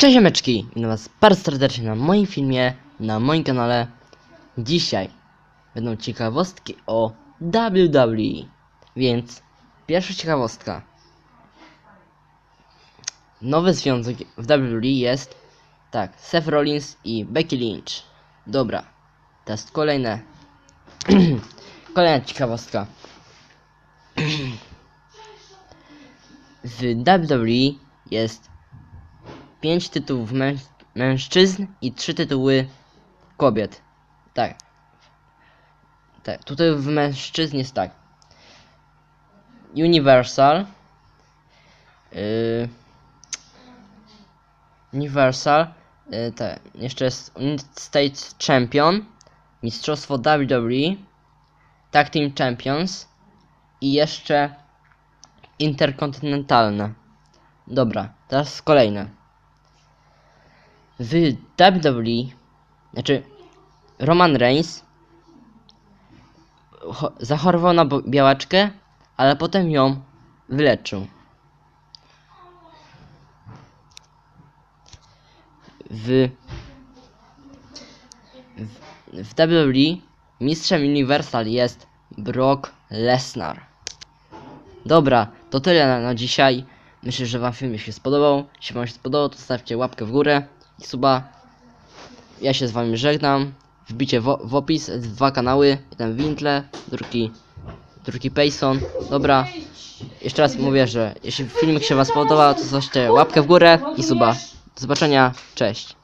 Cześć ziomeczki! Witam was bardzo serdecznie na moim filmie, na moim kanale. Dzisiaj będą ciekawostki o WWE. Więc pierwsza ciekawostka. Nowy związek w WWE jest tak, Seth Rollins i Becky Lynch. Dobra, teraz kolejne. Kolejna ciekawostka. W WWE jest 5 tytułów męż mężczyzn i 3 tytuły kobiet. Tak. Tak, tutaj w mężczyzn jest tak. Universal. Yy, Universal. Yy, te, jeszcze jest United States Champion. Mistrzostwo WWE. Tag Team Champions. I jeszcze Interkontynentalne. Dobra, teraz kolejne. W WWE, znaczy Roman Reigns cho- zachorował na białaczkę, ale potem ją wyleczył. W, w, w WWE mistrzem Universal jest Brock Lesnar. Dobra, to tyle na, na dzisiaj. Myślę, że wam film się spodobał. Jeśli wam się spodobał, to stawcie łapkę w górę i suba. Ja się z wami żegnam. Wbicie w, w opis dwa kanały. Jeden Wintle, drugi, drugi Payson. Dobra. Jeszcze raz mówię, że jeśli filmik się wam spodobał, to zostawcie łapkę w górę i suba. Do zobaczenia. Cześć.